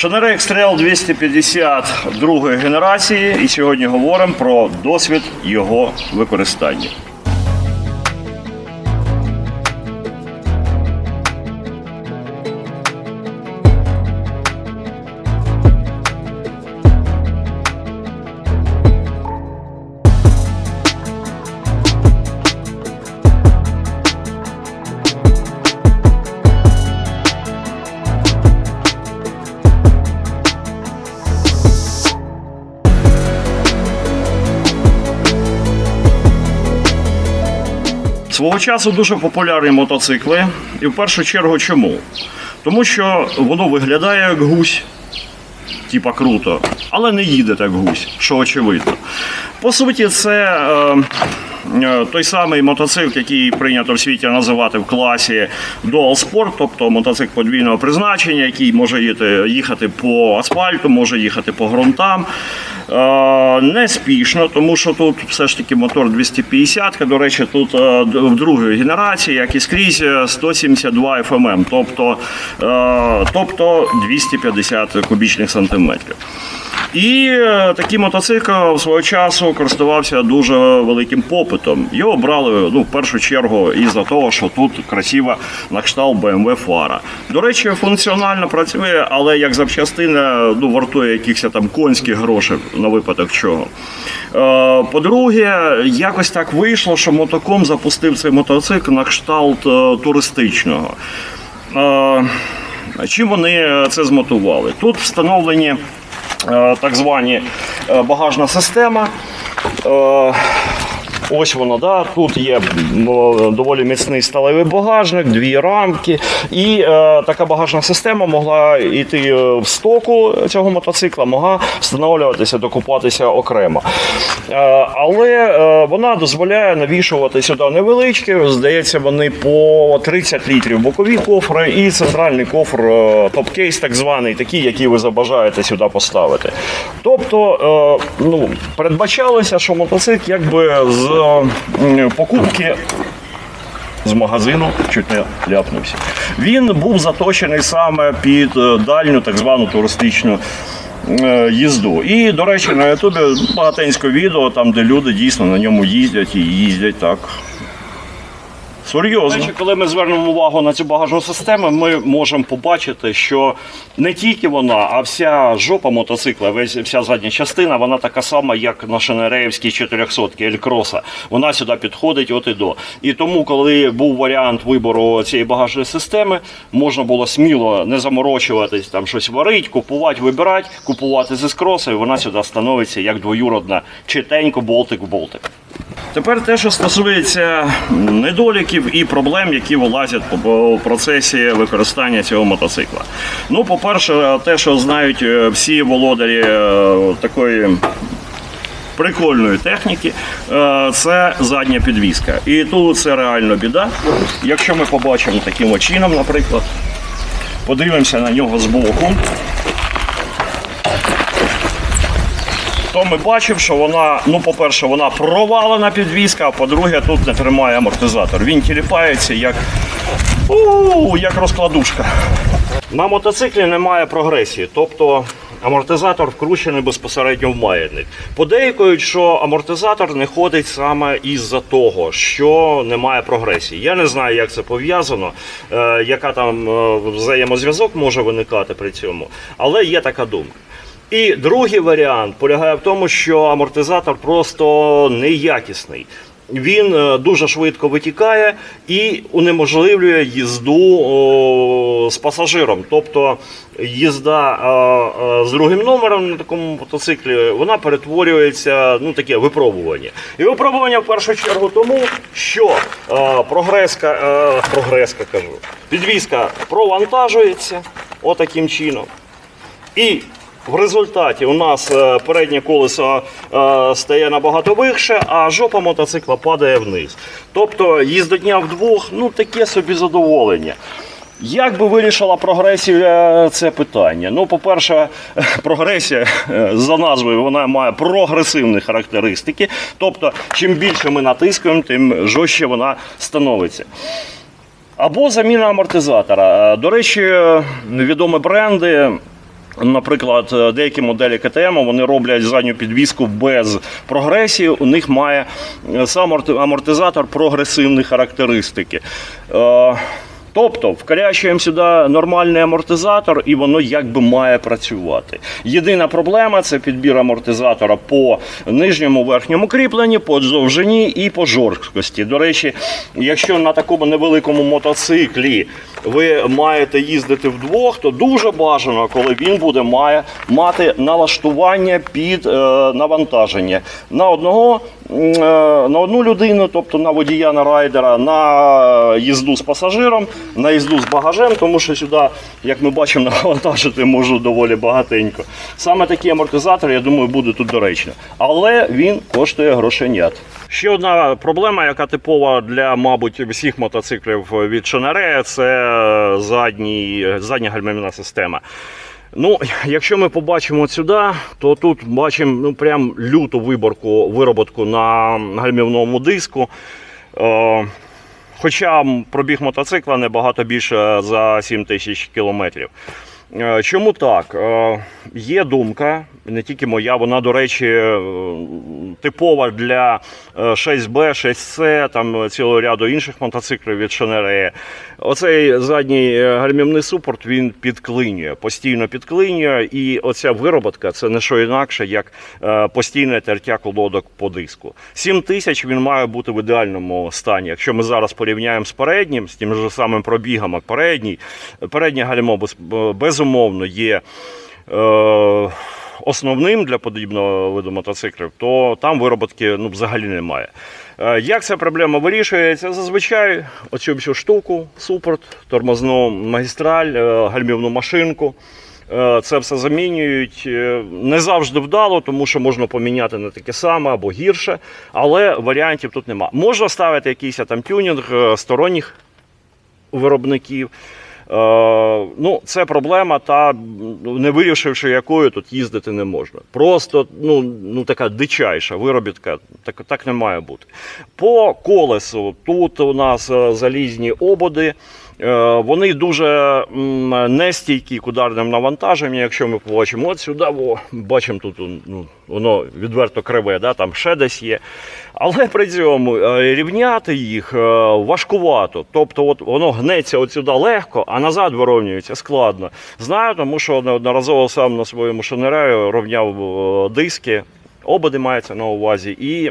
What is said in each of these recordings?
Шанери Екстрел 250 другої генерації, і сьогодні говоримо про досвід його використання. Свого часу дуже популярні мотоцикли. І в першу чергу чому? Тому що воно виглядає як гусь, типа круто, але не їде так гусь, що очевидно. По суті, це е, е, той самий мотоцикл, який прийнято в світі називати в класі Dual Sport, тобто мотоцикл подвійного призначення, який може їхати по асфальту, може їхати по ґрунтам. Е, не спішно, тому що тут все ж таки мотор 250, до речі, тут е, в другої генерації, як і скрізь, е, 172 FMM, тобто, е, тобто 250 кубічних сантиметрів. І е, такий мотоцикл свого часу користувався дуже великим попитом. Його брали ну, в першу чергу із-за того, що тут красива на кшталт BMW фара. До речі, функціонально працює, але як запчастина ну, вартує якихось там конських грошей на випадок чого. Е, По-друге, якось так вийшло, що мотоком запустив цей мотоцикл на кшталт е, туристичного. Е, Чим вони це змотували? Тут встановлені так звані багажна система. Ось воно, да. тут є доволі міцний сталевий багажник, дві рамки. І е, така багажна система могла йти е, в стоку цього мотоцикла, могла встановлюватися, докупатися окремо. Е, але е, вона дозволяє навішувати сюди невеличкі, здається, вони по 30 літрів бокові кофри і центральний кофр, е, топ-кейс, так званий, такий, який ви забажаєте сюди поставити. Тобто, е, ну, передбачалося, що мотоцикл якби з м, покупки. З магазину чуть не ляпнувся. Він був заточений саме під е, дальню так звану туристичну е, їзду. І, до речі, на Ютубі багатенько відео, там, де люди дійсно на ньому їздять і їздять так. Серйозно. Речі, коли ми звернемо увагу на цю багажну систему, ми можемо побачити, що не тільки вона, а вся жопа мотоцикла, весь вся задня частина, вона така сама, як на Шенереївській 400 Елькроса. Вона сюди підходить от і до. І тому, коли був варіант вибору цієї багажної системи, можна було сміло не заморочуватись, там щось варить, купувати, вибирати, купувати з іскроса, і вона сюди становиться як двоюродна, читенько болтик в болтик. Тепер те, що стосується недоліків і проблем, які вилазять по процесі використання цього мотоцикла. Ну, по-перше, те, що знають е, всі володарі е, такої. Прикольної техніки е, це задня підвіска. І тут це реально біда. Якщо ми побачимо таким чином, наприклад, подивимося на нього збоку, то ми бачимо, що вона, ну, по-перше, вона провалена підвіска, а по-друге, тут не тримає амортизатор. Він тіліпається як, як розкладушка. На мотоциклі немає прогресії, тобто амортизатор вкручений безпосередньо в маятник. Подейкують, що амортизатор не ходить саме із-за того, що немає прогресії. Я не знаю, як це пов'язано, е, яка там е, взаємозв'язок може виникати при цьому, але є така думка. І другий варіант полягає в тому, що амортизатор просто неякісний. Він е, дуже швидко витікає і унеможливлює їзду з пасажиром. Тобто їзда е, е, з другим номером на такому мотоциклі вона перетворюється ну таке випробування. І випробування в першу чергу тому, що прогреска, прогреска кажу, підвізка провантажується отаким чином. І в результаті у нас е, переднє колесо е, стає набагато вище, а жопа мотоцикла падає вниз. Тобто їздотня вдвох ну таке собі задоволення. Як би вирішила прогресія це питання? Ну, по-перше, прогресія е, за назвою вона має прогресивні характеристики. Тобто, чим більше ми натискуємо, тим жорстче вона становиться. Або заміна амортизатора. Е, До речі, відомі бренди Наприклад, е, деякі моделі КТМ вони роблять задню підвіску без прогресії. У них має е, сам амортизатор прогресивні характеристики. Тобто вкорячуємо сюди нормальний амортизатор, і воно якби має працювати. Єдина проблема це підбір амортизатора по нижньому верхньому кріпленні, по довжині і по жорсткості. До речі, якщо на такому невеликому мотоциклі ви маєте їздити вдвох, то дуже бажано, коли він буде має мати налаштування під е, навантаження на одного. Е, На одну людину, тобто на водія, на райдера, на їзду з пасажиром, на їзду з багажем, тому що сюди, як ми бачимо, навантажити можу доволі багатенько. Саме такий амортизатор, я думаю, буде тут доречно. Але він коштує грошенят. Ще одна проблема, яка типова для, мабуть, всіх мотоциклів від Шенерея, це задній, задня гальмівна система. Ну, якщо ми побачимо сюди, то тут бачимо ну, прям люту виборку, вироботку на гальмівному диску. Е, Хоча пробіг мотоцикла набагато більше за 7 тисяч кілометрів. Е, Чому так? Е, Є думка, не тільки моя, вона, до речі, е, типова для е, 6B, 6C, там цілого ряду інших мотоциклів від Шенерея. Оцей задній гальмівний супорт він підклинює, постійно підклинює, і оця вироботка це не що інакше, як постійне тертя колодок по диску. 7 тисяч він має бути в ідеальному стані. Якщо ми зараз порівняємо з переднім, з тим же самим пробігом, як передній, переднє гальмо без- безумовно є. Е, Основним для подібного виду мотоциклів, то там вироботки ну, взагалі немає. Е, Як ця проблема вирішується? Зазвичай оцю всю штуку, супорт, тормозну магістраль, е, гальмівну машинку. Е, Це все замінюють не завжди вдало, тому що можна поміняти на таке саме або гірше, але варіантів тут нема. Можна ставити якийсь там тюнінг сторонніх виробників. Е, ну, це проблема, та не вирішивши якою тут їздити не можна. Просто ну, ну така дичайша виробітка, так, так не має бути. По колесу тут у нас е, залізні ободи. Е, Вони дуже нестійкі к ударним навантаженням. Якщо ми побачимо от сюди, о, бачимо тут ну, воно відверто криве, да, там ще десь є. Але при цьому е, рівняти їх е, важкувато. Тобто от воно гнеться от сюди легко, а назад вирівнюється складно. Знаю, тому що неодноразово сам на своєму шанерею рівняв диски, ободи мається на увазі, і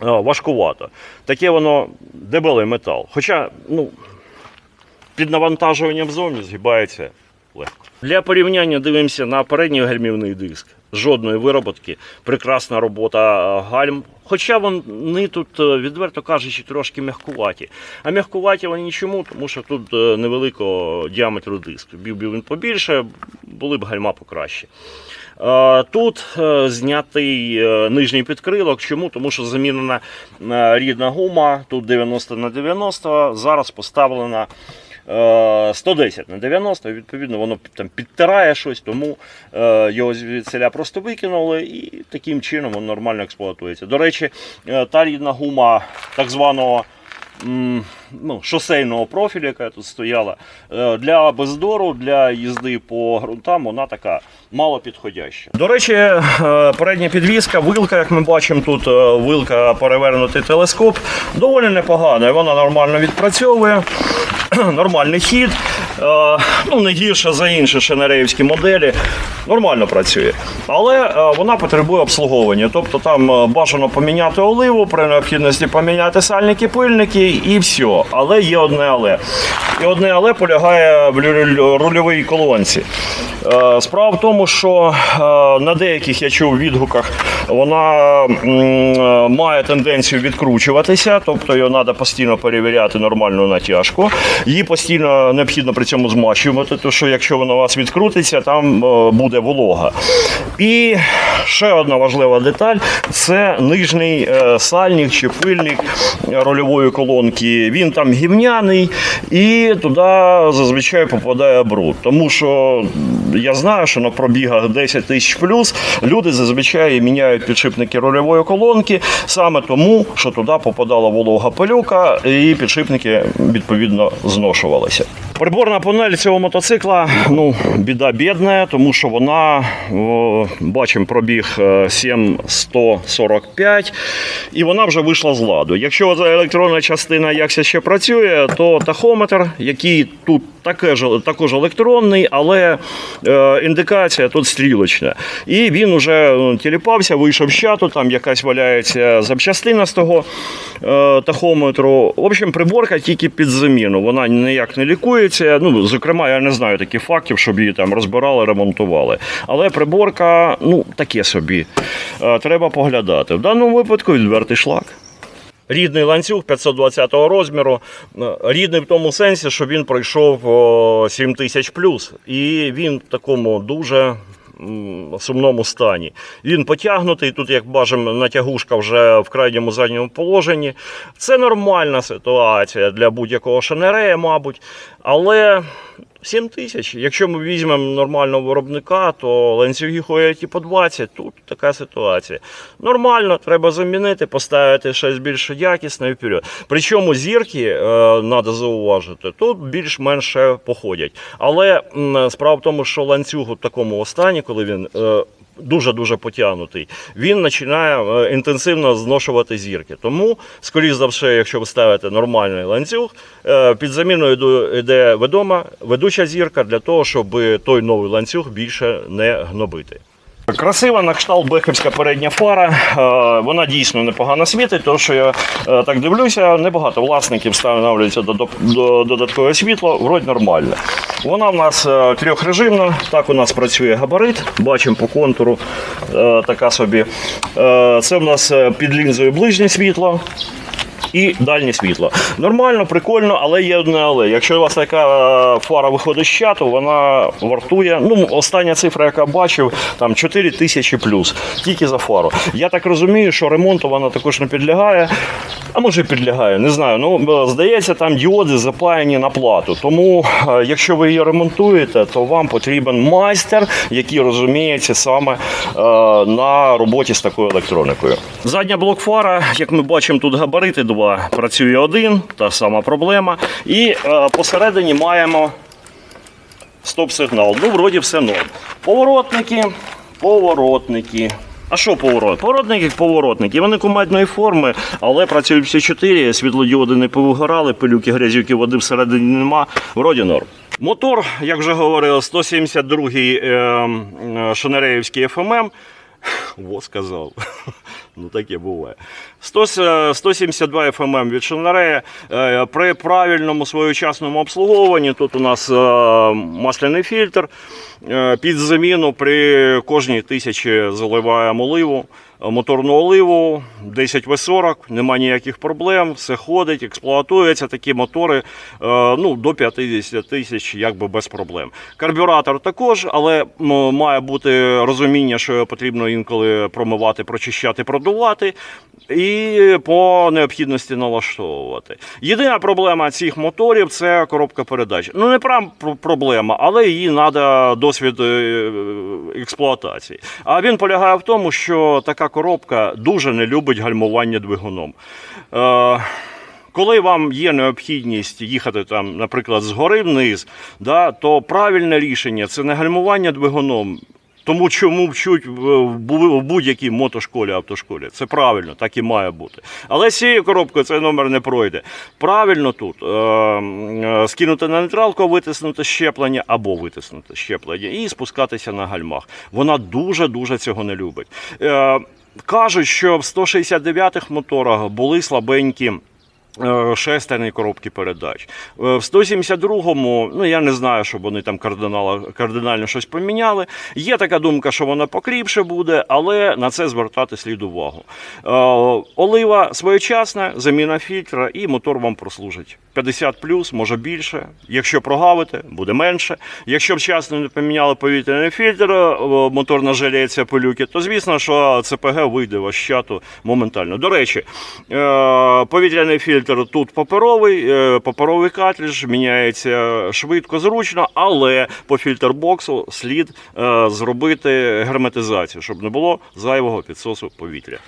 важкувато. Таке воно дебелий метал. Хоча, ну, під навантажуванням зовні згибається легко. Для порівняння дивимося на передній гальмівний диск. Жодної вироботки, прекрасна робота е, гальм. Хоча вони тут, е, відверто кажучи, трошки м'якуваті. А м'якуваті вони чому? Тому що тут е, невеликого діаметру диску. Бів би він побільше, були б гальма покраще. Тут знятий нижній підкрилок. Чому? Тому що замінена рідна гума, тут 90 на 90, зараз поставлена 110 на 90, відповідно, воно там підтирає щось, тому е, його звідсіля просто викинули і таким чином воно нормально експлуатується. До речі, е, та рідна гума так званого ну, шосейного профілю, яка тут стояла, е, для бездору, для їзди по ґрунтам, вона така мало підходяща. До речі, е, передня підвіска, вилка, як ми бачимо, тут е, вилка перевернутий телескоп, доволі непогана. Вона нормально відпрацьовує. Нормальний хід, ну не гірше за інші шенереївські моделі. Нормально працює. Але е, вона потребує обслуговування. Тобто там е, бажано поміняти оливу, при необхідності поміняти сальники, пильники і все. Але є одне але. І одне але полягає в рульовій колонці. Е, Справа в тому, що е, на деяких я чув відгуках, вона е, має тенденцію відкручуватися, тобто її треба постійно перевіряти нормальну натяжку. Її постійно необхідно при цьому змащувати, тому що якщо вона у вас відкрутиться, там е, буде волога. І ще одна важлива деталь це нижній е, сальник чи пильник рольової колонки. Він там гівняний і туди зазвичай попадає бруд. Тому що я знаю, що на пробігах 10 тисяч плюс люди зазвичай міняють підшипники рульової колонки саме тому, що туди попадала волога пилюка, і підшипники відповідно зношувалися. Приборна панель цього мотоцикла ну, біда бідна, тому що вона, бачимо, пробіг е, 7145, і вона вже вийшла з ладу. Якщо електронна частина якся ще працює, то тахометр, який тут таке також електронний, але е, індикація тут стрілочна. І він уже е, тіліпався, вийшов з чату, там якась валяється запчастина з того е, тахометру. В общем, приборка тільки під заміну. Вона ніяк не лікується. Ну, зокрема, я не знаю таких фактів, щоб її там розбирали, ремонтували. Але приборка, ну, таке собі. Е, треба поглядати. В даному випадку відвертий шлак. Рідний ланцюг 520 розміру. Е, Рідний в тому сенсі, що він пройшов 7000 плюс. І він в такому дуже сумному стані. Він потягнутий. Тут, як бачимо, натягушка вже в крайньому задньому положенні. Це нормальна ситуація для будь-якого шанерея, мабуть. Але 7 тисяч. Якщо ми візьмемо нормального виробника, то ланцюги ходять і по 20. Тут така ситуація. Нормально, треба замінити, поставити щось більш якісне вперед. Причому зірки, е, треба зауважити, тут більш-менш походять. Але справа в тому, що ланцюг у такому останні, коли він. Дуже-дуже потягнутий, він починає е, інтенсивно зношувати зірки. Тому, скоріш за все, якщо ви ставите нормальний ланцюг, е, під заміною йде ведома ведуча зірка для того, щоб той новий ланцюг більше не гнобити. Красива на кшталт бехівська передня фара. Е, Вона дійсно непогано світить, тому що я е, так дивлюся, небагато власників встановлюється до, до, до додаткове світло, вроді нормально. Вона в нас е, трьохрежимна, так у нас працює габарит, бачимо по контуру така собі. Це в нас під лінзою ближнє світло і дальнє світло. Нормально, прикольно, але є одне але. Якщо у вас така е, фара виходить з чату, вона вартує. Ну, остання цифра, яка бачив, там 4 тисячі плюс, тільки за фару. Я так розумію, що ремонту вона також не підлягає. А може підлягає, не знаю. Ну, здається, там діоди запаяні на плату. Тому, е, якщо ви її ремонтуєте, то вам потрібен майстер, який розуміється саме е, на роботі з такою електроникою. Задня блокфара, як ми бачимо, тут габарити два, працює один, та сама проблема. І е, посередині маємо стоп-сигнал. Ну, вроді все норм. Поворотники, поворотники. А що поворот? Поворотники поворотники. Вони кумедної форми, але працюють всі чотири, світлодіоди не повигорали, пилюки, грязюки, води всередині нема. Вроді норм. Мотор, як вже говорили, 172-й е, е, Шанереївський ФММ. Во сказав. Ну таке буває. 100, е, 172 FMM від Шанарея. Е, При правильному своєчасному обслуговуванні тут у нас е, масляний фільтр. Е, Під заміну при кожній тисячі заливаємо оливу. Моторну оливу 10 В40, немає ніяких проблем, все ходить, експлуатується такі мотори ну, до 50 тисяч якби без проблем. Карбюратор також, але має бути розуміння, що потрібно інколи промивати, прочищати, продувати і по необхідності налаштовувати. Єдина проблема цих моторів це коробка передач. Ну не прям про- проблема, але її треба досвід е, експлуатації. А він полягає в тому, що така коробка дуже не любить гальмування двигуном. Е, коли вам є необхідність їхати там, наприклад, згори вниз, да, то правильне рішення це не гальмування двигуном. Тому чому вчуть в в бу- в будь-якій мотошколі, автошколі. Це правильно, так і має бути. Але з цією коробкою цей номер не пройде. Правильно тут е, е, скинути на нейтралку, витиснути щеплення або витиснути щеплення і спускатися на гальмах. Вона дуже-дуже цього не любить. Е, кажуть, що в 169-х моторах були слабенькі. Е, Шестерні коробки передач. Е, В 172-му, ну я не знаю, щоб вони там кардинально, щось поміняли. Є така думка, що вона покріпше буде, але на це звертати слід увагу. Е, Олива своєчасна, заміна фільтра і мотор вам прослужить 50 плюс, може більше. Якщо прогавити, буде менше. Якщо вчасно не поміняли повітряний фільтр, е, моторна жаліється пилюки, то звісно, що ЦПГ вийде ваш з чату моментально. До речі, е, повітряний фільтр тут паперовий, е, паперовий картридж, міняється швидко, зручно, але по фільтрбоксу слід зробити герметизацію, щоб не було зайвого підсосу повітря.